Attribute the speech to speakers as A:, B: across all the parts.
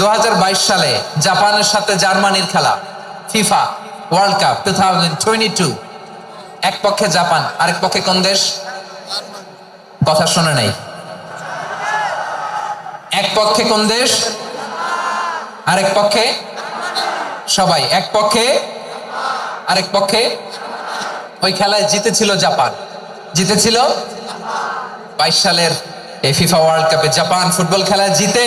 A: দু হাজার বাইশ সালে জাপানের সাথে জার্মানির খেলা, FIFA world cup two thousand twenty two. এক পক্ষে জাপান, আরেক পক্ষে কোন দেশ? কথা শোনে নাই। এক পক্ষে কোন দেশ? আরেক পক্ষে? সবাই, এক পক্ষে, আরেক পক্ষে। ওই খেলায় জিতেছিল জাপান। জিতেছিল বাইশ সালের এই ফিফা ওয়ার্ল্ড কাপে জাপান ফুটবল খেলায় জিতে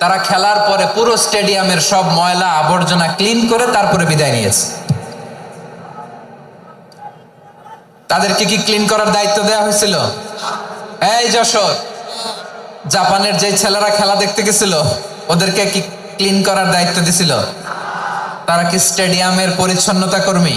A: তারা খেলার পরে পুরো স্টেডিয়ামের সব ময়লা আবর্জনা ক্লিন করে তারপরে বিদায় নিয়েছে। তাদেরকে কি ক্লিন করার দায়িত্ব দেওয়া হয়েছিল? এই যশোর, জাপানের যে ছেলেরা খেলা দেখতে গেছিল, ওদেরকে কি ক্লিন করার দায়িত্ব দিছিল? তারা কি স্টেডিয়ামের পরিচ্ছন্নতা কর্মী?